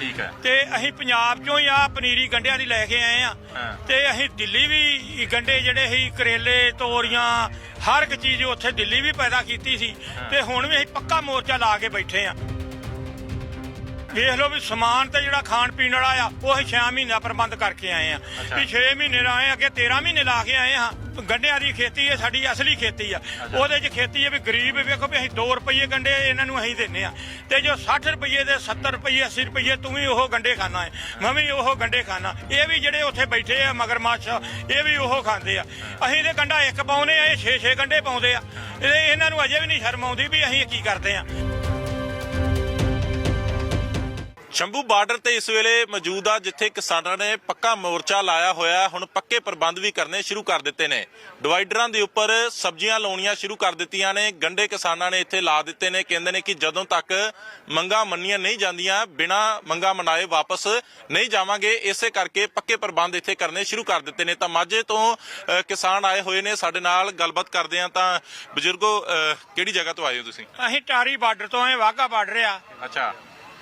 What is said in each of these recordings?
ਠੀਕ ਹੈ। ਤੇ ਅਸੀਂ ਪੰਜਾਬ ਚੋਂ ਹੀ ਆ ਪਨੀਰੀ ਗੰਡਿਆਂ ਦੀ ਲੈ ਕੇ ਆਏ ਆ। ਹਾਂ। ਤੇ ਅਸੀਂ ਦਿੱਲੀ ਵੀ ਗੰਡੇ ਜਿਹੜੇ ਸੀ ਕਰੇਲੇ ਤੋਰੀਆਂ ਹਰ ਇੱਕ ਚੀਜ਼ ਉੱਥੇ ਦਿੱਲੀ ਵੀ ਪੈਦਾ ਕੀਤੀ ਸੀ। ਤੇ ਹੁਣ ਵੀ ਅਸੀਂ ਪੱਕਾ ਮੋਰਚਾ ਲਾ ਕੇ ਬੈਠੇ ਆ। ਵੇਖ ਲਓ ਵੀ ਸਮਾਨ ਤੇ ਜਿਹੜਾ ਖਾਣ ਪੀਣ ਵਾਲਾ ਆ ਉਹ ਅਸੀਂ 6 ਮਹੀਨਿਆਂ ਪ੍ਰਬੰਧ ਕਰਕੇ ਆਏ ਆ। ਵੀ 6 ਮਹੀਨੇ ਆਏ ਅੱਗੇ 13 ਮਹੀਨੇ ਲਾ ਕੇ ਆਏ ਹਾਂ। ਗੰਢਿਆਂ ਦੀ ਖੇਤੀ ਹੈ, ਸਾਡੀ ਅਸਲੀ ਖੇਤੀ ਆ। ਉਹਦੇ 'ਚ ਖੇਤੀ ਹੈ ਵੀ ਗਰੀਬ ਵੇਖੋ ਵੀ ਅਸੀਂ 2 ਰੁਪਏ ਗੰਢੇ ਇਹਨਾਂ ਨੂੰ ਅਸੀਂ ਦਿੰਨੇ ਆ। ਤੇ ਜੋ 60 ਰੁਪਏ ਦੇ 70 ਰੁਪਏ 80 ਰੁਪਏ ਤੂੰ ਵੀ ਉਹ ਗੰਢੇ ਖਾਣਾ ਹੈ। ਮੈਂ ਵੀ ਉਹ ਗੰਢੇ ਖਾਣਾ ਇਹ ਵੀ ਜਿਹੜੇ ਉੱਥੇ ਬੈਠੇ ਆ, ਮਗਰਮੱਛ, ਇਹ ਵੀ ਉਹ ਖਾਂਦੇ ਆ। ਅਸੀਂ ਤੇ ਗੰਡਾ ਇੱਕ ਪਾਉਨੇ ਆ, ਇਹ 6-6 ਗੰਢੇ ਪਾਉਂਦੇ ਆ। ਇਹ ਇਹਨਾਂ ਨੂੰ ਅਜੇ ਵੀ ਨਹੀਂ ਸ਼ਰਮ ਆਉਂਦੀ ਵੀ ਅਸੀਂ ਇਹ ਕੀ ਕਰਦੇ ਆ। ਸ਼ੰਭੂ ਬਾਰਡਰ ਤੇ ਇਸ ਵੇਲੇ ਮੌਜੂਦ ਆ ਜਿੱਥੇ ਕਿਸਾਨਾਂ ਨੇ ਪੱਕਾ ਮੋਰਚਾ ਲਾਇਆ ਹੋਇਆ। ਹੁਣ ਪੱਕੇ ਪ੍ਰਬੰਧ ਵੀ ਕਰਨੇ ਸ਼ੁਰੂ ਕਰ ਦਿੱਤੇ ਨੇ। ਡਿਵਾਈਡਰਾਂ ਦੇ ਉੱਪਰ ਸਬਜ਼ੀਆਂ ਲਾਉਣੀਆਂ ਸ਼ੁਰੂ ਕਰ ਦਿੱਤੀਆਂ ਨੇ। ਗੰਡੇ ਕਿਸਾਨਾਂ ਨੇ ਇੱਥੇ ਲਾ ਦਿੱਤੇ ਨੇ। ਕਹਿੰਦੇ ਨੇ ਕਿ ਜਦੋਂ ਤੱਕ ਮੰਗਾਂ ਮੰਨੀਆਂ ਨਹੀਂ ਜਾਂਦੀਆਂ ਬਿਨਾਂ ਮੰਗਾਂ ਮਨਾਏ ਵਾਪਸ ਨਹੀਂ ਜਾਵਾਂਗੇ ਇਸੇ ਕਰਕੇ ਪੱਕੇ ਪ੍ਰਬੰਧ ਇੱਥੇ ਕਰਨੇ ਸ਼ੁਰੂ ਕਰ ਦਿੱਤੇ ਨੇ। ਤਾਂ ਮਾਝੇ ਤੋਂ ਕਿਸਾਨ ਆਏ ਹੋਏ ਨੇ ਸਾਡੇ ਨਾਲ। ਗੱਲਬਾਤ ਕਰਦੇ ਆ ਤਾਂ ਬਜ਼ੁਰਗੋ ਕਿਹੜੀ ਜਗ੍ਹਾ ਤੋਂ ਆਏ ਹੋ ਤੁਸੀਂ? ਅਸੀਂ ਟਾਰੀ ਬਾਰਡਰ ਤੋਂ ਆਏ ਵਾਗਾ ਬਾਰਡਰ ਆ। ਅੱਛਾ।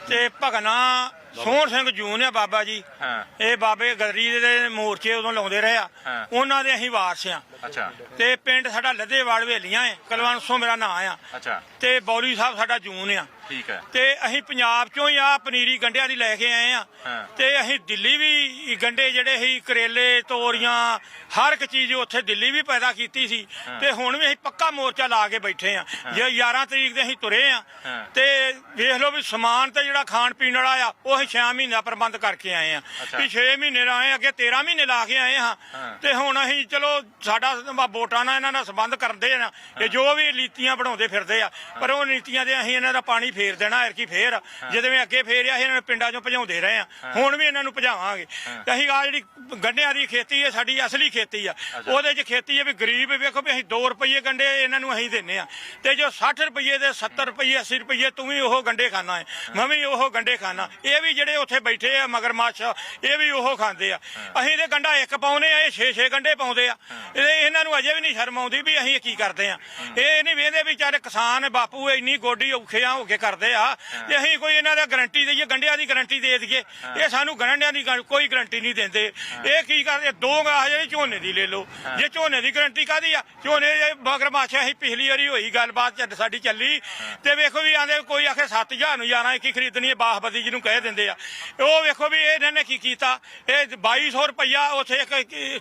ਤੇ ਭਗਨਾ ਸੋਹਣ ਸਿੰਘ ਜੂਨ ਆ ਬਾਬਾ ਜੀ। ਹਾਂ। ਇਹ ਬਾਬੇ ਗਦਰੀ ਦੇ ਮੋਰਚੇ ਉਦੋਂ ਲਾਉਂਦੇ ਰਹੇ ਆ। ਹਾਂ। ਉਹਨਾਂ ਦੇ ਅਸੀਂ ਵਾਰਸ ਆ। ਅੱਛਾ। ਤੇ ਪਿੰਡ ਸਾਡਾ ਲੱਦੇਵਾਲ ਵੇਲੀਆਂ ਹੈ ਕਲਵੰਸੋਂ ਮੇਰਾ ਨਾਂ ਆ। ਅੱਛਾ। ਤੇ ਬੌਲੀ ਸਾਹਿਬ ਸਾਡਾ ਜੂਨ ਆ। ਠੀਕ ਹੈ। ਤੇ ਅਸੀਂ ਪੰਜਾਬ ਚੋਂ ਹੀ ਆ ਪਨੀਰੀ ਗੰਡਿਆਂ ਦੀ ਲੈ ਕੇ ਆਏ ਆ। ਹਾਂ। ਤੇ ਅਸੀਂ ਦਿੱਲੀ ਵੀ ਗੰਡੇ ਜਿਹੜੇ ਸੀ ਕਰੇਲੇ ਤੋਰੀਆਂ ਹਰ ਇੱਕ ਚੀਜ਼ ਉੱਥੇ ਦਿੱਲੀ ਵੀ ਪੈਦਾ ਕੀਤੀ ਸੀ। ਤੇ ਹੁਣ ਵੀ ਅਸੀਂ ਪੱਕਾ ਮੋਰਚਾ ਲਾ ਕੇ ਬੈਠੇ ਆ। ਜੇ 11 ਤਰੀਕ ਦੇ ਅਸੀਂ ਤੁਰੇ ਆ। ਹਾਂ। ਤੇ ਵੇਖ ਲਓ ਵੀ ਸਮਾਨ ਤੇ ਜਿਹੜਾ ਖਾਣ ਪੀਣ ਵਾਲਾ ਆ ਉਹ ਅਸੀਂ 6 ਮਹੀਨਿਆਂ ਪ੍ਰਬੰਧ ਕਰਕੇ ਆਏ ਆ। ਅੱਛਾ। ਵੀ 6 ਮਹੀਨੇ ਆਏ ਅੱਗੇ 13 ਮਹੀਨੇ ਲਾ ਕੇ ਆਏ ਹਾਂ। ਹਾਂ। ਤੇ ਹੁਣ ਅਸੀਂ ਚਲੋ ਸਾਡਾ ਵੋਟਾਂ ਨਾਲ ਇਹਨਾਂ ਨਾਲ ਸੰਬੰਧ ਕਰਦੇ ਆ ਇਹ ਜੋ ਵੀ ਨੀਤੀਆਂ ਬਣਾਉਂਦੇ ਫਿਰਦੇ ਆ ਪਰ ਉਹ ਨੀਤੀਆਂ ਦੇ ਅਸੀਂ ਇਹਨਾਂ ਦਾ ਪਾਣੀ ਫੇਰ ਦੇਣਾ ਐਰ ਕੀ ਫੇਰ ਜਦੋਂ ਵੀ ਅੱਗੇ ਫੇਰਿਆ ਇਹਨਾਂ ਨੂੰ ਪਿੰਡਾਂ ਚੋਂ ਭਜਾਉਂਦੇ ਰਹੇ ਆ ਹੁਣ ਵੀ ਇਹਨਾਂ ਨੂੰ ਭਜਾਵਾਂਗੇ। ਤੇ ਅਸੀਂ ਆ ਜਿਹੜੀ ਗੰਡਿਆਂ ਦੀ ਖੇਤੀ ਹੈ ਸਾਡੀ ਅਸਲੀ ਖੇਤੀ ਆ ਉਹਦੇ 'ਚ ਖੇਤੀ ਹੈ ਵੀ ਗਰੀਬ ਵੇਖੋ ਵੀ ਅਸੀਂ 2 ਰੁਪਏ ਗੰਡੇ ਇਹਨਾਂ ਨੂੰ ਅਸੀਂ ਦਿੰਨੇ ਆ। ਤੇ ਜੋ 60 ਰੁਪਏ ਦੇ 70 ਰੁਪਏ 80 ਰੁਪਏ ਤੂੰ ਵੀ ਉਹ ਗੰਡੇ ਖਾਣਾ ਹੈ ਮੈਂ ਵੀ ਉਹ ਗੰਡੇ ਖਾਣਾ ਇਹ ਵੀ ਜਿਹੜੇ ਉੱਥੇ ਬੈਠੇ ਆ ਮਗਰਮੱਛ ਇਹ ਵੀ ਉਹ ਖਾਂਦੇ ਆ। ਅਸੀਂ ਤੇ ਗੰਡਾ ਇੱਕ ਪਾਉਨੇ ਆ ਇਹ 6-6 ਗੰਡੇ ਪਾਉਂਦੇ ਆ। ਇਹ ਇਹਨਾਂ ਨੂੰ ਅਜੇ ਵੀ ਨਹੀਂ ਸ਼ਰਮ ਆਉਂਦੀ ਵੀ ਅਸੀਂ ਇਹ ਕੀ ਕਰਦੇ ਆ ਇਹ ਨਹੀਂ ਵੇਂਦੇ ਵੀ ਚੱਲ ਕਿਸਾਨ ਬਾਪੂ ਇੰਨੀ ਗੋਡੀ ਔਖਿਆਂ ਹੋ ਕੇ ਕਰਦੇ ਆ ਤੇ ਅਸੀਂ ਕੋਈ ਇਹਨਾਂ ਦਾ ਗਰੰਟੀ ਦਈਏ ਗੰਡਿਆਂ ਦੀ ਗਰੰਟੀ ਦੇ ਦਈਏ ਇਹ ਸਾਨੂੰ ਗੰਡਿਆਂ ਦੀ ਕੋਈ ਗਰੰਟੀ ਨਹੀਂ ਦਿੰਦੇ ਇਹ ਕੀ ਕਰਦੇ ਦੋ ਗਾਹ ਜਿਹੜੀ ਝੋਨੇ ਦੀ ਲੈ ਲਓ ਜੇ ਝੋਨੇ ਦੀ ਗਰੰਟੀ ਕਾਦੀ ਆ ਝੋਨੇ ਦੇ ਮਗਰਮੱਛ ਅਸੀਂ ਪਿਛਲੀ ਵਾਰੀ ਹੋਈ ਗੱਲਬਾਤ ਚੱਲ ਸਾਡੀ ਚੱਲੀ ਤੇ ਵੇਖੋ ਵੀ ਆਂਦੇ ਕੋਈ ਆਖੇ 7000 ਨੂੰ ਯਾਰਾਂ ਕੀ ਖਰੀਦਣੀ ਹੈ ਬਾਸਪਤੀ ਨੂੰ ਕਹਿ ਦਿੰਦੇ ਆ ਉਹ ਵੇਖੋ ਵੀ ਇਹਨਾਂ ਨੇ ਕੀ ਕੀਤਾ ਇਹ 2200 ਰੁਪਇਆ ਉੱਥੇ ਇੱਕ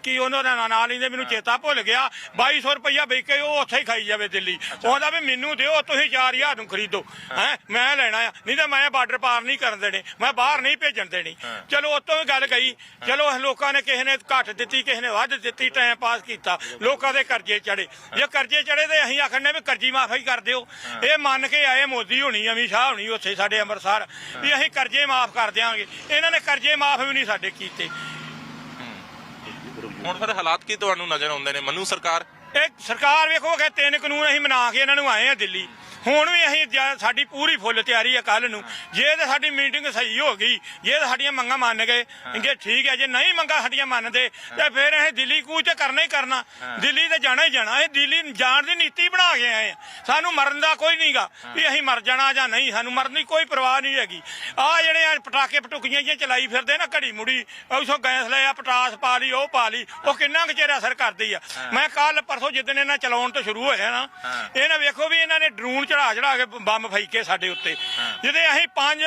ਕੀ- ਉਹਨਾਂ ਦਾ ਨਾਂ ਲੈਂਦੇ ਮੈਨੂੰ ਚੇਤਾ ਭੁੱਲ ਗਿਆ 2200 ਰੁਪਇਆ ਵੇਚ ਕੇ ਉਹ ਉੱਥੇ ਹੀ ਖਾਈ ਜਾਵੇ ਦਿੱਲੀ। ਉਹਦਾ ਵੀ ਮੈਨੂੰ ਦਿਓ ਤੁਸੀਂ 4000 ਨੂੰ ਖਰੀਦੋ। ਹੈ। ਮੈਂ ਲੈਣਾ ਆ। ਨਹੀਂ ਤਾਂ ਮੈਂ ਬਾਰਡਰ ਪਾਰ ਨਹੀਂ ਕਰਨ ਦੇਣੇ ਮੈਂ ਬਾਹਰ ਨਹੀਂ ਭੇਜਣ ਦੇਣੀ। ਚਲੋ ਉਤੋਂ ਵੀ ਗੱਲ ਗਈ। ਚਲੋ ਲੋਕਾਂ ਨੇ ਕਿਸੇ ਨੇ ਘੱਟ ਦਿੱਤੀ ਕਿਸੇ ਨੇ ਵੱਧ ਦਿੱਤੀ ਟਾਈਮ ਪਾਸ ਕੀਤਾ। ਲੋਕਾਂ ਦੇ ਕਰਜ਼ੇ ਚੜੇ। ਜੇ ਕਰਜ਼ੇ ਚੜੇ ਤੇ ਅਸੀਂ ਆਖਣੇ ਵੀ ਕਰਜ਼ੀ ਮਾਫੀ ਕਰ ਦਿਓ। ਇਹ ਮੰਨ ਕੇ ਆਏ ਮੋਦੀ ਹੋਣੀ ਅਮੀ ਸ਼ਾਹ ਹੋਣੀ ਉੱਥੇ ਸਾਡੇ ਅੰਮ੍ਰਿਤਸਰ। ਵੀ ਅਸੀਂ ਕਰਜ਼ੇ ਮਾਫ ਕਰ ਦਿਆਂਗੇ। ਇਹਨਾਂ ਨੇ ਕਰਜ਼ੇ ਮਾਫ ਵੀ ਨਹੀਂ ਸਾਡੇ ਕੀਤੇ। ਹੁਣ ਫਿਰ ਹਾਲਾਤ ਕੀ ਤੁਹਾਨੂੰ ਨਜ਼ਰ ਆਉਂਦੇ ਨੇ? ਮਨੂ ਸਰਕਾਰ ਇਹ ਸਰਕਾਰ ਵੇਖੋ ਕਿ ਤਿੰਨ ਕਾਨੂੰਨ ਅਸੀਂ ਬਣਾ ਕੇ ਇਹਨਾਂ ਨੂੰ ਆਏ ਆ ਦਿੱਲੀ। ਹੁਣ ਵੀ ਅਸੀਂ ਜਾਂ- ਸਾਡੀ ਪੂਰੀ ਫੁੱਲ ਤਿਆਰੀ ਹੈ ਕੱਲ ਨੂੰ। ਜੇ ਤੇ ਸਾਡੀ ਮੀਟਿੰਗ ਸਹੀ ਹੋ ਗਈ ਜੇ ਤੇ ਸਾਡੀਆਂ ਮੰਗਾਂ ਮੰਨ ਗਏ ਕਿ ਠੀਕ ਹੈ ਜੇ ਨਹੀਂ ਮੰਗਾਂ ਸਾਡੀਆਂ ਮੰਨਦੇ ਤੇ ਫਿਰ ਅਸੀਂ ਦਿੱਲੀ ਕੂਚ ਤੇ ਕਰਨਾ ਹੀ ਕਰਨਾ। ਦਿੱਲੀ ਤੇ ਜਾਣਾ ਹੀ ਜਾਣਾ। ਇਹ ਦਿੱਲੀ ਜਾਣ ਦੀ ਨੀਤੀ ਬਣਾ ਕੇ ਆਏ ਆ। ਸਾਨੂੰ ਮਰਨ ਦਾ ਕੋਈ ਨਹੀਂਗਾ ਵੀ ਅਸੀਂ ਮਰ ਜਾਣਾ ਜਾਂ ਨਹੀਂ। ਸਾਨੂੰ ਮਰਨ ਦੀ ਕੋਈ ਪਰਵਾਹ ਨਹੀਂ ਹੈਗੀ। ਆ ਜਿਹੜੇ ਆ ਪਟਾਕੇ ਪਟੁਕੀਆਂ ਜਿਹੀਆਂ ਚਲਾਈ ਫਿਰਦੇ ਨਾ ਘੜੀ ਮੁੜੀ ਉਸੋਂ ਗੈਸ ਲਿਆ ਪਟਾਸ ਪਾ ਲਈ ਉਹ ਪਾ ਲਈ ਉਹ ਕਿੰਨਾ ਕੁ ਚਿਰ ਅਸਰ ਕਰਦੀ ਆ। ਮੈਂ ਕੱਲ ਪਰਸੋਂ ਜਿੱਦਣ ਇਹਨਾਂ ਚਲਾਉਣ ਤੋਂ ਸ਼ੁਰੂ ਹੋਇਆ ਨਾ ਇਹਨਾਂ ਵੇਖੋ ਵੀ ਇਹਨਾਂ ਨੇ ਡਰੋਨ ਚੜਾ ਚੜਾ ਕੇ ਬੰਬ ਫੈਕੇ ਸਾਡੇ ਉੱਤੇ। ਜਿਹਦੇ ਅਸੀਂ ਪੰਜ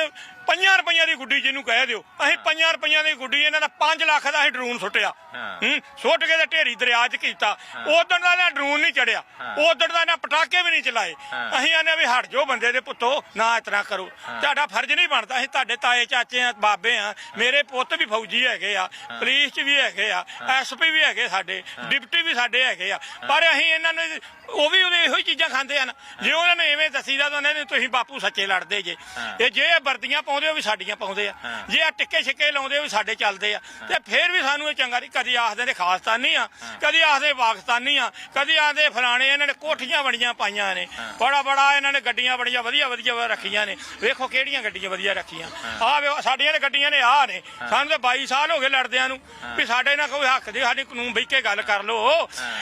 ਪੰਜਾਂ ਰੁਪਈਆਂ ਦੀ ਗੁੱਡੀ ਜਿਹਨੂੰ ਕਹਿ ਦਿਓ। ਅਸੀਂ ਪੰਜਾਂ ਰੁਪਈਆਂ ਦੀ ਗੁੱਡੀ ਇਹਨਾਂ ਦਾ 5 ਲੱਖ ਦਾ ਅਸੀਂ ਡਰੋਨ ਸੁੱਟਿਆ। ਹਾਂ। ਸੁੱਟ ਕੇ ਤੇ ਢੇਰੀ ਦਰਿਆ 'ਚ ਕੀਤਾ। ਉਦੋਂ ਦਾ ਨਾ ਡਰੋਨ ਨਹੀਂ ਚੜਿਆ। ਉਦੋਂ ਦਾ ਨਾ ਪਟਾਕੇ ਵੀ ਨਹੀਂ ਚਲਾਏ। ਅਸੀਂ ਆਨੇ ਵੀ ਹਟ ਜਾਓ ਬੰਦੇ ਦੇ ਪੁੱਤੋ ਨਾ ਇਤਨਾ ਕਰੋ। ਤੁਹਾਡਾ ਫਰਜ਼ ਨਹੀਂ ਬਣਦਾ। ਅਸੀਂ ਤੁਹਾਡੇ ਤਾਏ ਚਾਚੇ ਆ ਬਾਬੇ ਆ ਮੇਰੇ ਪੁੱਤ ਵੀ ਫੌਜੀ ਹੈਗੇ ਆ ਪੁਲਿਸ 'ਚ ਵੀ ਹੈਗੇ ਆ ਐਸਪੀ ਵੀ ਹੈਗੇ ਸਾਡੇ ਡਿਪਟੀ ਵੀ ਸਾਡੇ ਹੈਗੇ ਆ। ਪਰ ਅਸੀਂ ਇਹਨਾਂ ਨੂੰ ਉਹ ਵੀ ਉਹਦੇ ਇਹੋ ਹੀ ਚੀਜ਼ਾਂ ਖਾਂਦੇ ਹਨ। ਜੇ ਉਹਨਾਂ ਨੇ ਐਵੇਂ ਦੱਸੀਦਾ ਤਾਂ ਉਹਨਾਂ ਨੇ ਤੁਸੀਂ ਬਾਪੂ ਸੱਚੇ ਲੜਦੇ ਜੇ। ਇਹ ਜੇ ਇਹ ਵਰਦੀਆਂ ਪਾਉਂਦੇ ਉਹ ਵੀ ਸਾਡੀਆਂ ਪਾਉਂਦੇ ਆ। ਜੇ ਆ ਟਿੱਕੇ ਛਿੱਕੇ ਲਾਉਂਦੇ ਉਹ ਵੀ ਸਾਡੇ ਚੱਲਦੇ ਆ। ਤੇ ਫਿਰ ਵੀ ਸਾਨੂੰ ਇਹ ਚੰਗਾ ਨਹੀਂ ਕਦੀ ਆਖਦੇ ਨੇ ਖਾਲਸਤਾਨੀ ਆ ਕਦੀ ਆਖਦੇ ਪਾਕਿਸਤਾਨੀ ਆ ਕਦੀ ਆਖਦੇ ਫਲਾਣੇ ਇਹਨਾਂ ਨੇ ਕੋਠੀਆਂ ਬੜੀਆਂ ਪਾਈਆਂ ਨੇ। ਬੜਾ ਬੜਾ ਇਹਨਾਂ ਨੇ ਗੱਡੀਆਂ ਬੜੀਆਂ ਵਧੀਆ ਵਧੀਆ ਰੱਖੀਆਂ ਨੇ। ਵੇਖੋ ਕਿਹੜੀਆਂ ਗੱਡੀਆਂ ਵਧੀਆ ਰੱਖੀਆਂ। ਆ ਸਾਡੀਆਂ ਨੇ ਗੱਡੀਆਂ ਨੇ ਆ ਨੇ। ਸਾਨੂੰ ਤਾਂ 22 ਸਾਲ ਹੋ ਗਏ ਲੜਦਿਆਂ ਨੂੰ ਵੀ ਸਾਡੇ ਨਾਲ ਕੋਈ ਹੱਕ ਦੇ ਸਾਡੇ ਕਾਨੂੰਨ ਬਈ ਕੇ ਗੱਲ ਕਰ ਲੋ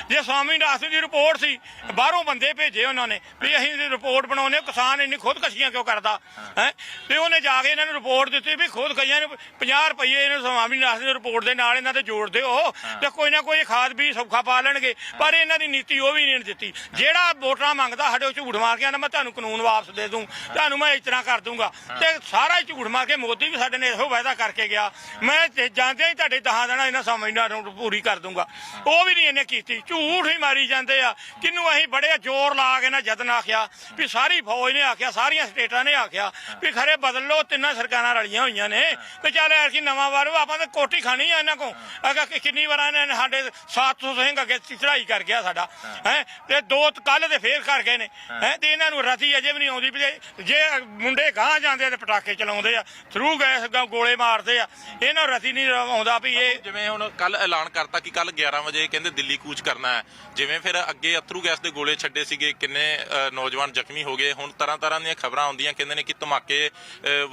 ਜੇ ਸਵਾਮੀ ਦਾਸ ਦੀ ਰਿਪੋਰਟ ਸੀ ਬਾਹਰੋਂ ਬੰਦੇ ਭੇਜੇ ਉਹਨਾਂ ਨੇ ਵੀ ਅਸੀਂ ਰਿਪੋਰਟ ਬਣਾਉਨੇ ਕਿਸਾਨ ਇੰਨੀ ਖੁਦਕਸ਼ੀਆਂ ਕਿਉਂ ਕਰਦਾ? ਹੈ? ਤੇ ਉਹਨੇ ਜਾ ਕੇ ਇਹਨਾਂ ਨੂੰ ਰਿਪੋਰਟ ਦਿੱਤੀ ਵੀ ਖੁਦ ਕਈਆਂ ਨੂੰ 50 ਰੁਪਏ ਇਹਨਾਂ ਸਵਾਮੀ ਨਾਥ ਦੀ ਰਿਪੋਰਟ ਦੇ ਨਾਲ ਇਹਨਾਂ ਤੇ ਜੋੜ ਦਿਓ। ਤੇ ਕੋਈ ਨਾ ਕੋਈ ਖਾਦ ਵੀ ਸੌਖਾ ਪਾ ਲੈਣਗੇ। ਪਰ ਇਹਨਾਂ ਦੀ ਨੀਤੀ ਉਹ ਵੀ ਨਹੀਂ ਦਿੱਤੀ। ਜਿਹੜਾ ਵੋਟਾਂ ਮੰਗਦਾ ਸਾਡੇ ਝੂਠ ਮਾਰ ਕੇ ਆਂਦਾ ਮੈਂ ਤੁਹਾਨੂੰ ਕਾਨੂੰਨ ਵਾਪਸ ਦੇ ਦੂੰ ਤੁਹਾਨੂੰ ਮੈਂ ਇਸ ਤਰ੍ਹਾਂ ਕਰ ਦੂੰਗਾ। ਤੇ ਸਾਰਾ ਝੂਠ ਮਾਰ ਕੇ ਮੋਦੀ ਵੀ ਸਾਡੇ ਨੇ ਇਹੋ ਵਾਅਦਾ ਕਰਕੇ ਗਿਆ। ਮੈਂ ਜਾਂਦੇ ਹੀ ਤੁਹਾਡੇ ਦਹਾਂ ਦੇਣਾ ਇਹਨਾਂ ਸਮਝਦਾਰ ਨੂੰ ਪੂਰੀ ਕਰ ਦੂੰਗਾ। ਉਹ ਵੀ ਨਹੀਂ ਇਹਨੇ ਕੀਤੀ। ਝੂਠ ਹੀ ਮਾਰੀ ਜਾਂਦੇ ਆ। ਕਿੰਨੂੰ ਅਸੀਂ ਬੜੇ ਜ਼ੋਰ ਲਾ ਕੇ ਨਾ ਜਦਨ ਆਖਿਆ। ਵੀ ਸਾਰੀ ਫੌਜ ਨੇ ਆਖਿਆ ਸਾਰੀਆਂ ਸਟੇਟਾਂ ਨੇ ਆਖਿਆ। ਵੀ ਖਰੇ ਬਦਲ ਲੋ ਤਿੰਨਾਂ ਸਰਕਾਰਾਂ ਰਲੀਆਂ ਹੋਈਆਂ ਨੇ। ਤੇ ਚੱਲ ਐਸੀ ਨਵਾਂ ਵਾਰ ਆਪਾਂ ਤਾਂ ਕੋਠੀ ਖਾਣੀ ਆ ਇਹਨਾਂ ਕੋ ਅਗਾ ਕਿੰਨੀ ਵਾਰਾਂ ਨੇ ਸਾਡੇ 700 ਸਿੰਘ ਅੱਗੇ ਚੜਾਈ ਕਰ ਗਿਆ ਸਾਡਾ। ਹੈ। ਤੇ ਦੋ ਕੱਲ ਤੇ ਫੇਰ ਕਰ ਗਏ ਨੇ। ਹੈ। ਤੇ ਇਹਨਾਂ ਨੂੰ ਰਤੀ ਅਜੇ ਵੀ ਨਹੀਂ ਆਉਂਦੀ ਵੀ ਜੇ- ਮੁੰਡੇ ਗਾਂ ਜਾਂਦੇ ਤੇ ਪਟਾਕੇ ਚਲਾਉਂਦੇ ਆ ਥਰੂ ਗੈਸ ਗੋਲੇ ਮਾਰਦੇ ਆ ਇਹਨਾਂ ਨੂੰ ਰਤੀ ਨਹੀਂ ਆਉਂਦਾ ਵੀ ਇਹ ਜਿਵੇਂ ਹੁਣ ਕੱਲ ਐਲਾਨ ਕਰਤਾ ਕਿ ਕੱਲ 11 ਵਜੇ ਕਹਿੰਦੇ ਦਿੱਲੀ ਕੂਚ ਕਰਨਾ ਹੈ। ਜਿਵੇਂ ਫਿਰ ਅੱਗੇ ਅਥਰੂ ਗੈਸ ਦੇ ਗੋਲੇ ਛੱਡੇ ਸੀਗੇ ਕਿੰਨੇ ਨੌਜਵਾਨ ਜ਼ਖਮੀ ਹੋ ਗਏ। ਹੁਣ ਤਰ੍ਹਾਂ ਤਰ੍ਹਾਂ ਦੀਆਂ ਖਬਰਾਂ ਆਉਂਦੀਆਂ ਕਹਿੰਦੇ ਨੇ ਕਿ ਧਮਾਕੇ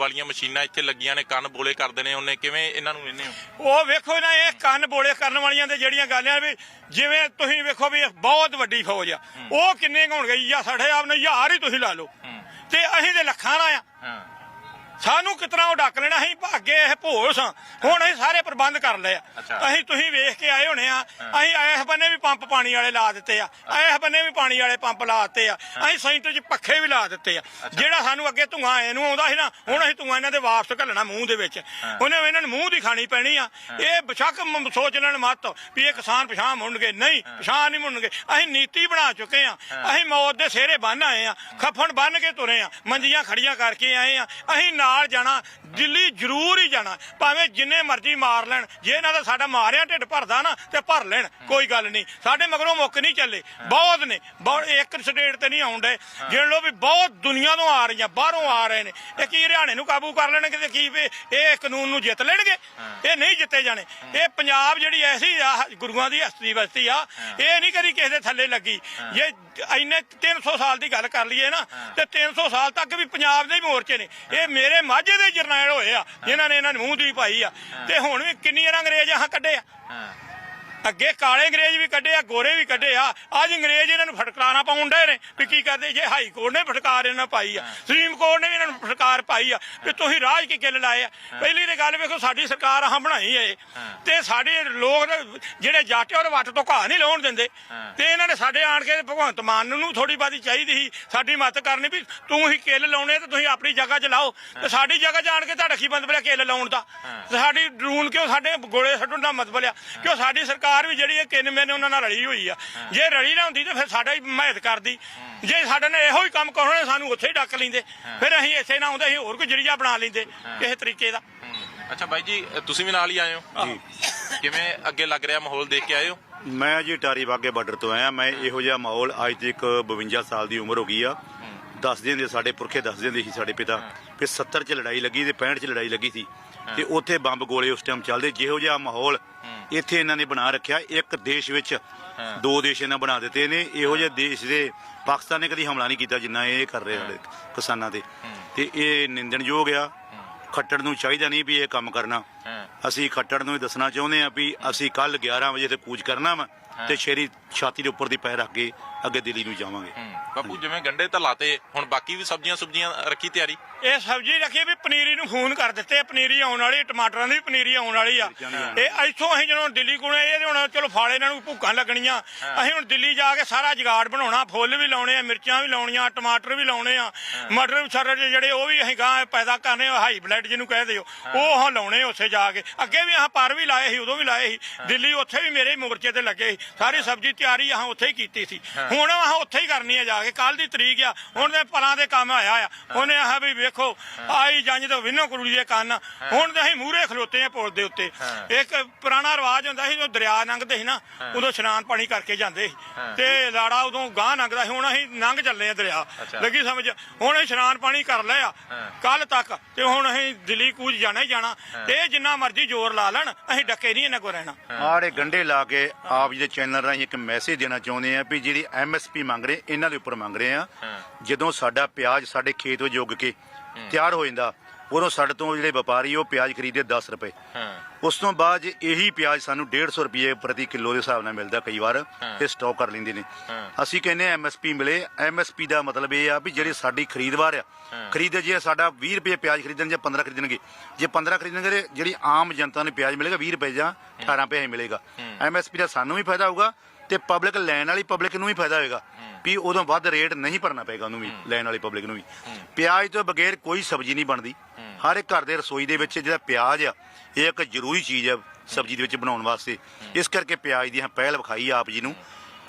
ਵਾਲੀਆਂ ਮਸ਼ੀਨਾਂ ਇੱਥੇ ਲੱਗੀਆਂ ਨੇ ਕੰਨ ਬੋਲੇ ਕਰਦੇ ਨੇ ਉਹਨੇ ਕਿਵੇਂ ਇਹਨਾਂ ਨੂੰ ਇਹਨੇ ਉਹ ਵੇਖੋ ਨਾ ਇਹ ਕੰਨ ਬੋਲੇ ਕਰਨ ਵਾਲੀਆਂ ਤੇ ਜਿਹੜੀਆਂ ਗੱਲਾਂ ਵੀ ਜਿਵੇਂ ਤੁਸੀਂ ਵੇਖੋ ਵੀ ਇਹ ਬਹੁਤ ਵੱਡੀ ਫੌਜ ਆ ਉਹ ਕਿੰਨੇ ਕੁ ਹੋਣਗੇ ਜਾਂ ਸਾਡੇ ਆਪ ਨੇ ਹਜ਼ਾਰ ਹੀ ਤੁਸੀਂ ਲਾ ਲਓ। ਤੇ ਅਸੀਂ ਤੇ ਲੱਖਾਂ ਦਾ ਆ। ਹਾਂ। ਸਾਨੂੰ ਕਿਤਨਾ ਉਹ ਡੱਕ ਲੈਣਾ ਅਸੀਂ ਭਾਗੇ ਇਹ ਭੋਸ। ਹੁਣ ਅਸੀਂ ਸਾਰੇ ਪ੍ਰਬੰਧ ਕਰ ਲਏ ਆ। ਅੱਛਾ। ਅਸੀਂ ਤੁਸੀਂ ਵੇਖ ਕੇ ਆਏ ਹੋਣੇ ਆ ਅਸੀਂ ਇਸ ਬੰਨੇ ਵੀ ਪੰਪ ਪਾਣੀ ਵਾਲੇ ਲਾ ਦਿੱਤੇ ਆ। ਇਸ ਬੰਨੇ ਵੀ ਪਾਣੀ ਵਾਲੇ ਪੰਪ ਲਾ ਦਿੱਤੇ ਆ। ਅਸੀਂ ਸੈਂਟਰ 'ਚ ਪੱਖੇ ਵੀ ਲਾ ਦਿੱਤੇ ਆ। ਜਿਹੜਾ ਸਾਨੂੰ ਅੱਗੇ ਧੂਆਂ ਇਹਨੂੰ ਆਉਂਦਾ ਸੀ ਨਾ ਹੁਣ ਅਸੀਂ ਧੂਆਂ ਇਹਨਾਂ ਦੇ ਵਾਪਸ ਘੱਲਣਾ ਮੂੰਹ ਦੇ ਵਿੱਚ। ਉਹਨੇ ਇਹਨਾਂ ਨੂੰ ਮੂੰਹ ਦੀ ਖਾਣੀ ਪੈਣੀ ਆ। ਇਹ ਬਸ਼ੱਕ ਮ- ਸੋਚ ਲੈਣ ਮਤ ਵੀ ਇਹ ਕਿਸਾਨ ਪਛਾਣ ਮੁੰਨਗੇ ਨਹੀਂ ਪਛਾਣ ਨਹੀਂ ਮੁੰਨਗੇ ਅਸੀਂ ਨੀਤੀ ਬਣਾ ਚੁੱਕੇ ਆ। ਅਸੀਂ ਮੌਤ ਦੇ ਸਿਹਰੇ ਬੰਨ ਆਏ ਆ। ਖਫਣ ਬੰਨ ਕੇ ਤੁਰੇ ਆ। ਮੰਜੀਆਂ ਖੜੀਆਂ ਕਰਕੇ ਆਏ ਆ। ਅਸੀਂ ਨਾਲ ਜਾਣਾ ਦਿੱਲੀ ਜ਼ਰੂਰ ਹੀ ਜਾਣਾ ਭਾਵੇਂ ਜਿੰਨੇ ਮਰਜ਼ੀ ਮਾਰ ਲੈਣ ਜੇ ਇਹਨਾਂ ਦਾ ਸਾਡਾ ਮਾਰਿਆ ਢਿੱਡ ਭਰਦਾ ਨਾ ਤੇ ਭਰ ਲੈਣ ਕੋਈ ਗੱਲ ਨਹੀਂ। ਸਾਡੇ ਮਗਰੋਂ ਮੁੱਕ ਨਹੀਂ ਚੱਲੇ ਬਹੁਤ ਨੇ ਬਹੁਤ ਇੱਕ ਸਟੇਟ ਤੇ ਨਹੀਂ ਆਉਂਦੇ। ਗਿਣ ਲੋ ਵੀ ਬਹੁਤ ਦੁਨੀਆ ਤੋਂ ਆ ਰਹੀਆਂ ਬਾਹਰੋਂ ਆ ਰਹੇ ਨੇ। ਇਹ ਕੀ ਹਰਿਆਣੇ ਨੂੰ ਕਾਬੂ ਕਰ ਲੈਣਗੇ ਤੇ ਕੀ ਵੀ ਇਹ ਕਾਨੂੰਨ ਨੂੰ ਜਿੱਤ ਲੈਣਗੇ? ਇਹ ਨਹੀਂ ਜਿੱਤੇ ਜਾਣੇ। ਇਹ ਪੰਜਾਬ ਜਿਹੜੀ ਐਸੀ ਆ ਗੁਰੂਆਂ ਦੀ ਹਸਤੀ ਬਸਤੀ ਆ ਇਹ ਨਹੀਂ ਕਦੀ ਕਿਸੇ ਦੇ ਥੱਲੇ ਲੱਗੀ। ਜੇ ਇੰਨੇ 300 ਸਾਲ ਦੀ ਗੱਲ ਕਰ ਲਈਏ ਨਾ ਤੇ 300 ਸਾਲ ਤੱਕ ਵੀ ਪੰਜਾਬ ਦੇ ਹੀ ਮੋਰਚੇ ਨੇ। ਇਹ ਮੇਰੇ ਮਾਝੇ ਦੇ ਜਰਨੈਲ ਹੋਏ ਆ ਜਿਨ੍ਹਾਂ ਨੇ ਇਹਨਾਂ ਨੂੰ ਮੂੰਹ ਦੀ ਪਾਈ ਆ। ਤੇ ਹੁਣ ਵੀ ਕਿੰਨੀਆਂ ਅੰਗਰੇਜ਼ ਆਹ ਕੱਢੇ ਆ। ਅੱਗੇ ਕਾਲੇ ਅੰਗਰੇਜ਼ ਵੀ ਕੱਢੇ ਆ ਗੋਰੇ ਵੀ ਕੱਢੇ ਆ। ਅੱਜ ਅੰਗਰੇਜ਼ ਇਹਨਾਂ ਨੂੰ ਫਟਕਾਰਾਂ ਪਾਉਣ ਡਏ ਨੇ ਵੀ ਕੀ ਕਰਦੇ ਜੇ ਹਾਈ ਕੋਰਟ ਨੇ ਫਟਕਾਰ ਇਹਨਾਂ ਪਾਈ ਆ ਸੁਪਰੀਮ ਕੋਰਟ ਨੇ ਵੀ ਇਹਨਾਂ ਨੂੰ ਫਟਕਾਰ ਪਾਈ ਆ ਵੀ ਤੁਸੀਂ ਰਾਜ ਕੀ ਕਿੱਲ ਲਾਏ ਆ? ਪਹਿਲੀ ਤੇ ਗੱਲ ਵੇਖੋ ਸਾਡੀ ਸਰਕਾਰ ਆਹ ਬਣਾਈ ਏ। ਤੇ ਸਾਡੇ ਲੋਕ ਜਿਹੜੇ ਜੱਟ ਔਰ ਵੱਟ ਤੋਂ ਘਾਹ ਨਹੀਂ ਲਾਉਣ ਦਿੰਦੇ। ਤੇ ਇਹਨਾਂ ਨੇ ਸਾਡੇ ਆਣ ਕੇ ਭਗਵੰਤ ਮਾਨ ਨੂੰ ਥੋੜੀ ਬਾਤੀ ਚਾਹੀਦੀ ਸੀ ਸਾਡੀ ਮਦਦ ਕਰਨੀ ਵੀ ਤੂੰ ਹੀ ਕਿੱਲ ਲਾਉਣੇ ਤੇ ਤੁਸੀਂ ਆਪਣੀ ਜਗ੍ਹਾ 'ਚ ਲਾਓ। ਤੇ ਸਾਡੀ ਜਗ੍ਹਾ 'ਚ ਆਣ ਕੇ ਤੁਹਾਡਾ ਕੀ ਬੰਦ ਬਲਿਆ ਕਿੱਲ ਲਾਉਣ ਦਾ? ਸਾਡੀ ਡਰੂਨ ਕਿਉਂ ਸਾਡੇ ਗੋਲੇ ਛੱਡਣ ਦਾ ਮਤਲਬ ਆ? ਕਿਉਂ ਸਾਡੀ ਸਰਕਾਰ ਵੀ ਜਿਹੜੀ ਹੈ ਕਿੰਨ ਮੈਨੇ ਉਹਨਾਂ ਨਾਲ ਰਲੀ ਹੋਈ ਆ। ਜੇ ਰਲੀ ਨਾ ਹੁੰਦੀ ਤੇ ਫਿਰ ਸਾਡਾ ਹੀ ਹਮਾਇਤ ਕਰਦੀ। ਜੇ ਸਾਡੇ ਨੇ ਇਹੋ ਹੀ ਕੰਮ ਕਰਨੇ ਸਾਨੂੰ ਉੱਥੇ ਹੀ ਡੱਕ ਲੈਂਦੇ। ਫਿਰ ਅਸੀਂ ਇੱਥੇ ਨਾ ਆਉਂਦੇ ਅਸੀਂ ਹੋਰ ਕੋਈ ਜਰੀਆ ਬਣਾ ਲੈਂਦੇ ਕਿਸੇ ਤਰੀਕੇ ਦਾ। ਅੱਛਾ ਬਾਈ ਜੀ ਤੁਸੀਂ ਵੀ ਨਾਲ ਹੀ ਆਏ ਹੋ? ਜੀ। ਕਿਵੇਂ ਅੱਗੇ ਲੱਗ ਰਿਹਾ ਮਾਹੌਲ ਦੇਖ ਕੇ ਆਏ ਹੋ? ਮੈਂ ਜੀ ਟਾਰੀ ਬਾਗੇ ਬਾਰਡਰ ਤੋਂ ਆਇਆ। ਮੈਂ ਇਹੋ ਜਿਹਾ ਮਾਹੌਲ ਅੱਜ ਤੱਕ 52 ਸਾਲ ਦੀ ਉਮਰ ਹੋ ਗਈ ਆ। ਦੱਸਦੇ ਹੁੰਦੇ ਸਾਡੇ ਪੁਰਖੇ ਦੱਸਦੇ ਹੁੰਦੇ ਸੀ ਸਾਡੇ ਪਿਤਾ। ਕਿ 70 ਚ ਲੜਾਈ ਲੱਗੀ ਤੇ 65 ਚ ਲੜਾਈ ਲੱਗੀ ਸੀ। ਤੇ ਉੱਥੇ ਬੰਬ ਗੋਲੇ ਉਸ ਟਾਈਮ ਚੱਲਦੇ। ਜਿਹੋ ਜਿਹਾ ਮਾਹੌਲ ਇੱਥੇ ਇਹਨਾਂ ਨੇ ਬਣਾ ਰੱਖਿਆ। ਇੱਕ ਦੇਸ਼ ਵਿੱਚ ਦੋ ਦੇਸ਼ ਇਹਨਾਂ ਬਣਾ ਦਿੱਤੇ ਨੇ। ਇਹੋ ਜਿਹੇ ਦੇਸ਼ ਦੇ ਪਾਕਿਸਤਾਨ ਨੇ ਕਦੀ ਹਮਲਾ ਨਹੀਂ ਕੀਤਾ ਜਿੰਨਾ ਇਹ ਕਰ ਰਹੇ ਸਾਡੇ ਕਿਸਾਨਾਂ ਤੇ। ਤੇ ਇਹ ਨਿੰਦਣਯੋਗ ਆ। ਖੱਟੜ ਨੂੰ ਚਾਹੀਦਾ ਨਹੀਂ ਵੀ ਇਹ ਕੰਮ ਕਰਨਾ। ਅਸੀਂ ਖੱਟੜ ਨੂੰ ਹੀ ਦੱਸਣਾ ਚਾਹੁੰਦੇ ਆ ਵੀ ਅਸੀਂ ਕੱਲ 11 ਵਜੇ ਤੇ ਕੂਚ ਕਰਨਾ ਵਾ ਤੇ ਸ਼ੇਰੀ ਛਾਤੀ ਦੇ ਉੱਪਰ ਦੀ ਪੈਰ ਰੱਖ ਕੇ ਅੱਗੇ ਦਿੱਲੀ ਨੂੰ ਜਾਵਾਂਗੇ। ਬਾਪੂ ਜਿਵੇਂ ਗੰਡੇ ਤਾਂ ਲਾਤੇ ਹੁਣ ਬਾਕੀ ਵੀ ਸਬਜ਼ੀਆਂ ਸੁਬਜ਼ੀਆਂ ਰੱਖੀ ਤਿਆਰੀ? ਇਹ ਸਬਜ਼ੀ ਰੱਖੀ ਵੀ ਪਨੀਰੀ ਨੂੰ ਫੋਨ ਕਰ ਦਿੱਤੇ ਪਨੀਰੀ ਆਉਣ ਵਾਲੀ ਟਮਾਟਰਾਂ ਦੀ ਵੀ ਪਨੀਰੀ ਆਉਣ ਵਾਲੀ ਆ। ਇਹ ਇੱਥੋਂ ਅਸੀਂ ਜਦੋਂ ਦਿੱਲੀ ਕੋਲੇ ਇਹ ਹੁਣ ਚਲੋ ਫਾਲੇ ਇਹਨਾਂ ਨੂੰ ਭੁੱਖਾਂ ਲੱਗਣੀਆਂ। ਅਸੀਂ ਹੁਣ ਦਿੱਲੀ ਜਾ ਕੇ ਸਾਰਾ ਜਗਾੜ ਬਣਾਉਣਾ ਫੁੱਲ ਵੀ ਲਾਉਣੇ ਆ ਮਿਰਚਾਂ ਵੀ ਲਾਉਣੀਆਂ ਟਮਾਟਰ ਵੀ ਲਾਉਣੇ ਆ। ਮਟਰ ਛਰੜ ਜਿਹੜੇ ਉਹ ਵੀ ਅਸੀਂ ਗਾਂ ਪੈਦਾ ਕਰਨੇ ਆ ਹਾਈ ਬਲੱਡ ਜਿਹਨੂੰ ਕਹਿ ਦਿਓ ਉਹ ਹਾਂ ਲਾਉਣੇ ਉੱਥੇ ਜਾ ਕੇ। ਅੱਗੇ ਵੀ ਆਹ ਪਰ ਵੀ ਲਾਏ ਸੀ ਉਦੋਂ ਵੀ ਲਾਏ ਸੀ। ਦਿੱਲੀ ਉੱਥੇ ਵੀ ਮੇਰੇ ਮੋਰਚੇ ਤੇ ਲੱਗੇ ਸੀ। ਸਾਰੀ ਸਬਜ਼ੀ ਤਿਆਰੀ ਆਹ ਉੱਥੇ ਹੀ ਕੀਤੀ ਸੀ। ਹੁਣ ਆਹ ਉੱਥੇ ਹੀ ਕਰਨੀ ਆ ਜਾ ਕੇ। ਕੱਲ ਦੀ ਤਰੀਕ ਆ। ਹੁਣ ਦੇ ਪਲਾਂ ਦੇ ਕੰਮ ਆਇਆ ਆ। ਉਹਨੇ ਆਹ ਵੀ ਵੇਖੋ ਆਈ ਜੰਜ ਤੋਂ ਵਿਨੋ ਕੁੜੀ ਦੇ ਕੰਨ। ਹੁਣ ਤੇ ਅਸੀਂ ਮੂਹਰੇ ਖਲੋਤੇ ਆ ਪੁਲ ਦੇ ਉੱਤੇ। ਇੱਕ ਪੁਰਾਣਾ ਰਿਵਾਜ ਹੁੰਦਾ ਸੀ ਜਦੋਂ ਦਰਿਆ ਲੰਘਦੇ ਸੀ ਨਾ ਉਦੋਂ ਇਸ਼ਨਾਨ ਪਾਣੀ ਕਰਕੇ ਜਾਂਦੇ ਸੀ। ਤੇ ਲਾੜਾ ਉਦੋਂ ਗਾਂ ਲੰਘਦਾ ਸੀ। ਹੁਣ ਅਸੀਂ ਲੰਘ ਚੱਲੇ ਆ ਦਰਿਆ। ਲੱਗੀ ਸਮਝ? ਹੁਣ ਅਸੀਂ ਇਸ਼ਨਾਨ ਪਾਣੀ ਕਰ ਲਿਆ। ਕੱਲ ਤੱਕ। ਤੇ ਹੁਣ ਅਸੀਂ ਦਿੱਲੀ ਕੂਚ ਜਾਣਾ ਹੀ ਜਾਣਾ। ਤੇ ਜਿੰਨਾ ਮਰਜ਼ੀ ਜ਼ੋਰ ਲਾ ਲੈਣ ਅਸੀਂ ਡੱਕੇ ਨਹੀਂ ਇਹਨਾਂ ਕੋ ਰਹਿਣਾ। ਆੜੇ ਗੰਡੇ ਲਾ ਕੇ ਆਪ ਜੀ ਦੇ ਚੈਨਲ ਰਾਹੀਂ ਇੱਕ ਮੈਸੇਜ ਦੇਣਾ ਚਾਹੁੰਦੇ ਆ ਵੀ ਜਿਹੜੀ ਐਮਐਸਪੀ ਮੰਗ ਰਹੇ ਇਹਨਾਂ ਦੇ ਉੱਪਰ ਮੰਗ ਰਹੇ ਆ। ਜਦੋਂ ਸਾਡਾ ਪਿਆਜ਼ ਸਾਡੇ ਖੇਤ ਵਿੱਚ ਉੱਗ ਕੇ ਤਿਆਰ ਹੋ ਜਾਂਦਾ ਉਦੋਂ ਸਾਡੇ ਤੋਂ ਜਿਹੜੇ ਵਪਾਰੀ ਉਹ ਪਿਆਜ਼ ਖਰੀਦੇ 10 ਰੁਪਏ। ਹਾਂ। ਉਸ ਤੋਂ ਬਾਅਦ ਜੇ ਇਹੀ ਪਿਆਜ਼ ਸਾਨੂੰ 150 ਰੁਪਏ ਪ੍ਰਤੀ ਕਿਲੋ ਦੇ ਹਿਸਾਬ ਨਾਲ ਮਿਲਦਾ ਕਈ ਵਾਰ। ਇਹ ਸਟਾਕ ਕਰ ਲੈਂਦੇ ਨੇ। ਅਸੀਂ ਕਹਿੰਦੇ ਐਮਐਸਪੀ ਮਿਲੇ। ਐਮਐਸਪੀ ਦਾ ਮਤਲਬ ਇਹ ਆ ਵੀ ਜਿਹੜੀ ਸਾਡੀ ਖਰੀਦਵਾਰ ਆ। ਖਰੀਦੇ ਜੇ ਸਾਡਾ 20 ਰੁਪਏ ਪਿਆਜ਼ ਖਰੀਦਣ ਜਾਂ 15 ਖਰੀਦਣਗੇ। ਜੇ 15 ਖਰੀਦਣਗੇ ਤੇ ਜਿਹੜੀ ਆਮ ਜਨਤਾ ਨੂੰ ਪਿਆਜ਼ ਮਿਲੇਗਾ 20 ਰੁਪਏ ਜਾਂ 18 ਰੁਪਏ ਮਿਲੇਗਾ। ਐਮਐਸਪੀ ਦਾ ਸਾਨੂੰ ਵੀ ਫਾਇਦਾ ਹੋਊਗਾ ਤੇ ਪਬਲਿਕ ਲੈਣ ਵਾਲੀ ਪਬਲਿਕ ਨੂੰ ਵੀ ਫਾਇਦਾ ਹੋਏਗਾ ਵੀ ਉਦੋਂ ਵੱਧ ਰੇਟ ਨਹੀਂ ਭਰਨਾ ਪਏਗਾ ਉਹਨੂੰ ਵੀ ਲੈਣ ਵਾਲੀ ਪਬਲਿਕ ਨੂੰ ਵੀ। ਪਿਆਜ਼ ਤੋਂ ਬਗੈਰ ਕੋਈ ਸਬਜ਼ੀ ਨਹੀਂ ਬਣਦੀ। ਹਰ ਇੱਕ ਘਰ ਦੇ ਰਸੋਈ ਦੇ ਵਿੱਚ ਜਿਹੜਾ ਪਿਆਜ਼ ਆ ਇਹ ਇੱਕ ਜ਼ਰੂਰੀ ਚੀਜ਼ ਆ ਸਬਜ਼ੀ ਦੇ ਵਿੱਚ ਬਣਾਉਣ ਵਾਸਤੇ। ਇਸ ਕਰਕੇ ਪਿਆਜ਼ ਦੀ ਹਾਂ ਪਹਿਲ ਵਿਖਾਈ ਆਪ ਜੀ ਨੂੰ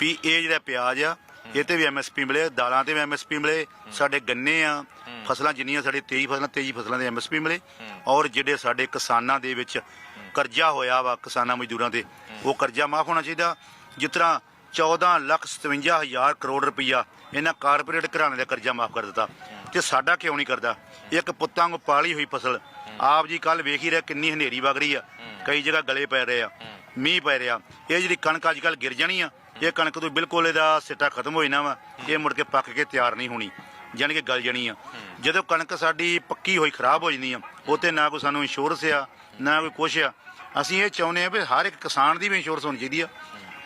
ਵੀ ਇਹ ਜਿਹੜਾ ਪਿਆਜ਼ ਆ ਇਹ ਤੇ ਵੀ ਐਮਐਸਪੀ ਮਿਲੇ ਦਾਲਾਂ ਤੇ ਵੀ ਐਮਐਸਪੀ ਮਿਲੇ ਸਾਡੇ ਗੰਨੇ ਆ ਫਸਲਾਂ ਜਿੰਨੀਆਂ ਸਾਡੇ 23 ਫਸਲਾਂ 23 ਫਸਲਾਂ ਦੇ ਐਮਐਸਪੀ ਮਿਲੇ। ਔਰ ਜਿਹੜੇ ਸਾਡੇ ਕਿਸਾਨਾਂ ਦੇ ਵਿੱਚ ਕਰਜ਼ਾ ਹੋਇਆ ਵਾ ਕਿਸਾਨਾਂ ਮਜ਼ਦੂਰਾਂ ਤੇ ਉਹ ਕਰਜ਼ਾ ਮਾਫ ਹੋਣਾ ਚਾਹੀਦਾ। ਜਿਸ ਤਰ੍ਹਾਂ 14 ਲੱਖ 57 ਹਜ਼ਾਰ ਕਰੋੜ ਰੁਪਈਆ ਇਹਨਾਂ ਕਾਰਪੋਰੇਟ ਘਰਾਣੇ ਦਾ ਕਰਜ਼ਾ ਮਾਫ ਕਰ ਦਿੱਤਾ। ਤੇ ਸਾਡਾ ਕਿਉਂ ਨਹੀਂ ਕਰਦਾ? ਇੱਕ ਪੁੱਤਾਂ ਨੂੰ ਪਾਲੀ ਹੋਈ ਫਸਲ। ਆਪ ਜੀ ਕੱਲ ਵੇਖ ਹੀ ਰਿਹਾ ਕਿੰਨੀ ਹਨੇਰੀ ਵਗ ਰਹੀ ਆ। ਕਈ ਜਗ੍ਹਾ ਗਲੇ ਪੈ ਰਹੇ ਆ, ਮੀਂਹ ਪੈ ਰਿਹਾ। ਇਹ ਜਿਹੜੀ ਕਣਕ ਅੱਜ ਕੱਲ ਗਿਰ ਜਾਣੀ ਆ, ਇਹ ਕਣਕ ਤੋਂ ਬਿਲਕੁਲ ਇਹਦਾ ਸਿੱਟਾ ਖਤਮ ਹੋ ਜਾਣਾ ਵਾ। ਇਹ ਮੁੜ ਕੇ ਪੱਕ ਕੇ ਤਿਆਰ ਨਹੀਂ ਹੋਣੀ, ਜਾਣੀ ਕਿ ਗਲ ਜਾਣੀ ਆ। ਜਦੋਂ ਕਣਕ ਸਾਡੀ ਪੱਕੀ ਹੋਈ, ਖਰਾਬ ਹੋ ਜਾਂਦੀ ਆ ਉਹ ਤੇ ਨਾ ਕੋਈ ਸਾਨੂੰ ਇੰਸ਼ੋਰੈਂਸ ਆ, ਨਾ ਕੋਈ ਕੁਛ ਆ। ਅਸੀਂ ਇਹ ਚਾਹੁੰਦੇ ਆ ਵੀ ਹਰ ਇੱਕ ਕਿਸਾਨ ਦੀ ਵੀ ਇੰਸ਼ੋਰੈਂਸ ਹੋਣੀ ਚਾਹੀਦੀ ਆ।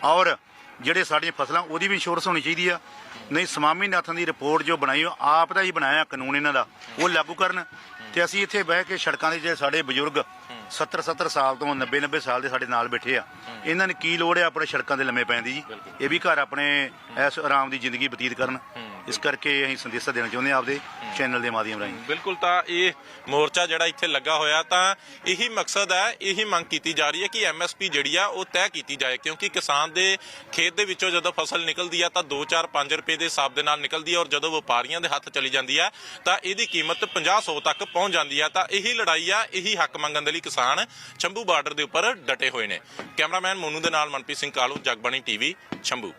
ਔਰ ਜਿਹੜੇ ਸਾਡੀਆਂ ਫਸਲਾਂ, ਉਹਦੀ ਵੀ ਇੰਸ਼ੋਰੈਂਸ ਹੋਣੀ ਚਾਹੀਦੀ ਆ। ਨਹੀਂ, ਸਵਾਮੀਨਾਥਨ ਦੀ ਰਿਪੋਰਟ ਜੋ ਬਣਾਈ, ਉਹ ਆਪ ਦਾ ਹੀ ਬਣਾਇਆ ਕਾਨੂੰਨ ਇਹਨਾਂ ਦਾ। ਉਹ ਲਾਗੂ ਕਰਨ। ਤੇ ਅਸੀਂ ਇੱਥੇ ਬਹਿ ਕੇ ਸੜਕਾਂ ਦੇ ਜਿਹੜੇ ਸਾਡੇ ਬਜ਼ੁਰਗ 70 70 ਸਾਲ ਤੋਂ 90 90 ਸਾਲ ਦੇ ਸਾਡੇ ਨਾਲ ਬੈਠੇ ਆ। ਇਹਨਾਂ ਨੇ ਕੀ ਲੋੜ ਹੈ ਆਪਣੇ ਸੜਕਾਂ ਦੇ ਲੰਮੇ ਪੈਣ ਦੀ ਜੀ? ਇਹ ਵੀ ਘਰ ਆਪਣੇ ਐਸ ਆਰਾਮ ਦੀ ਜ਼ਿੰਦਗੀ ਬਤੀਤ ਕਰਨ। ਇਸ ਕਰਕੇ ਅਸੀਂ ਸੰਦੇਸ਼ਾ ਦੇਣਾ ਚਾਹੁੰਦੇ ਹਾਂ ਆਪਦੇ ਚੈਨਲ ਦੇ ਮਾਧਿਅਮ ਰਾਹੀਂ। ਬਿਲਕੁਲ ਤਾਂ ਇਹ ਮੋਰਚਾ ਜਿਹੜਾ ਇੱਥੇ ਲੱਗਾ ਹੋਇਆ ਤਾਂ ਇਹੀ ਮਕਸਦ ਹੈ, ਇਹੀ ਮੰਗ ਕੀਤੀ ਜਾ ਰਹੀ ਹੈ ਕਿ ਐਮਐਸਪੀ ਜਿਹੜੀ ਆ ਉਹ ਤੈਅ ਕੀਤੀ ਜਾਏ, ਕਿਉਂਕਿ ਕਿਸਾਨ ਦੇ ਖੇਤ ਦੇ ਵਿੱਚੋਂ ਜਦੋਂ ਫਸਲ ਨਿਕਲਦੀ ਆ ਤਾਂ 2 4 5 ਰੁਪਏ ਦੇ ਹਿਸਾਬ ਦੇ ਨਾਲ ਨਿਕਲਦੀ ਆ ਔਰ ਜਦੋਂ ਵਪਾਰੀਆਂ ਦੇ ਹੱਥ ਚਲੀ ਜਾਂਦੀ ਆ ਤਾਂ ਇਹਦੀ ਕੀਮਤ 50 100 ਤੱਕ ਪਹੁੰਚ ਜਾਂਦੀ ਆ ਤਾਂ ਇਹੀ ਲੜਾਈ ਆ, ਇਹੀ ਹੱਕ ਮੰਗਣ ਦੇ ਲਈ ਕਿਸਾਨ ਸ਼ੰਭੂ ਬਾਰਡਰ ਦੇ ਉੱਪਰ ਡਟੇ ਹੋਏ ਨੇ। ਕੈਮਰਾਮੈਨ ਮੋਨੂ ਦੇ ਨਾਲ ਮਨਪ੍ਰੀਤ ਸਿੰਘ ਕਾਲੂ, ਜਗਬਾਣੀ ਟੀਵੀ ਸ਼ੰਭੂ